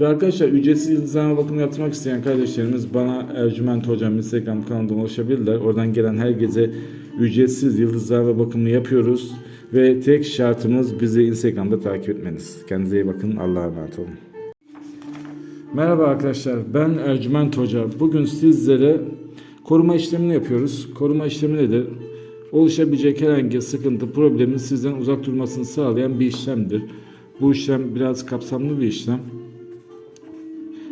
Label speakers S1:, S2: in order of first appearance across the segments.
S1: Ve arkadaşlar ücretsiz yıldızlama bakımı yaptırmak isteyen kardeşlerimiz bana Ercüment Hocam Instagram kanalından ulaşabilirler. Oradan gelen her gece ücretsiz yıldızlama bakımını yapıyoruz. Ve tek şartımız bizi Instagram'da takip etmeniz. Kendinize iyi bakın. Allah'a emanet olun. Merhaba arkadaşlar. Ben Ercüment Hoca. Bugün sizlere koruma işlemini yapıyoruz. Koruma işlemi nedir? Oluşabilecek herhangi sıkıntı, problemin sizden uzak durmasını sağlayan bir işlemdir. Bu işlem biraz kapsamlı bir işlem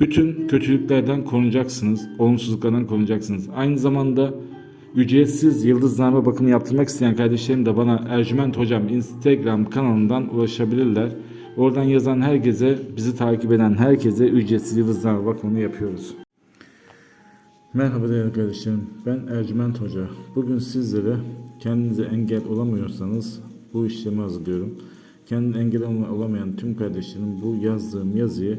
S1: Bütün kötülüklerden korunacaksınız, olumsuzluklardan korunacaksınız. Aynı zamanda ücretsiz yıldızname bakımı yaptırmak isteyen kardeşlerim de bana Ercüment Hocam Instagram kanalından ulaşabilirler. Oradan yazan herkese, bizi takip eden herkese ücretsiz yıldızname bakımını yapıyoruz. Merhaba değerli kardeşlerim. Ben Ercüment Hoca. Bugün sizlere kendinize engel olamıyorsanız bu işlemi hazırlıyorum. Kendine engel olamayan tüm kardeşlerim bu yazdığım yazıyı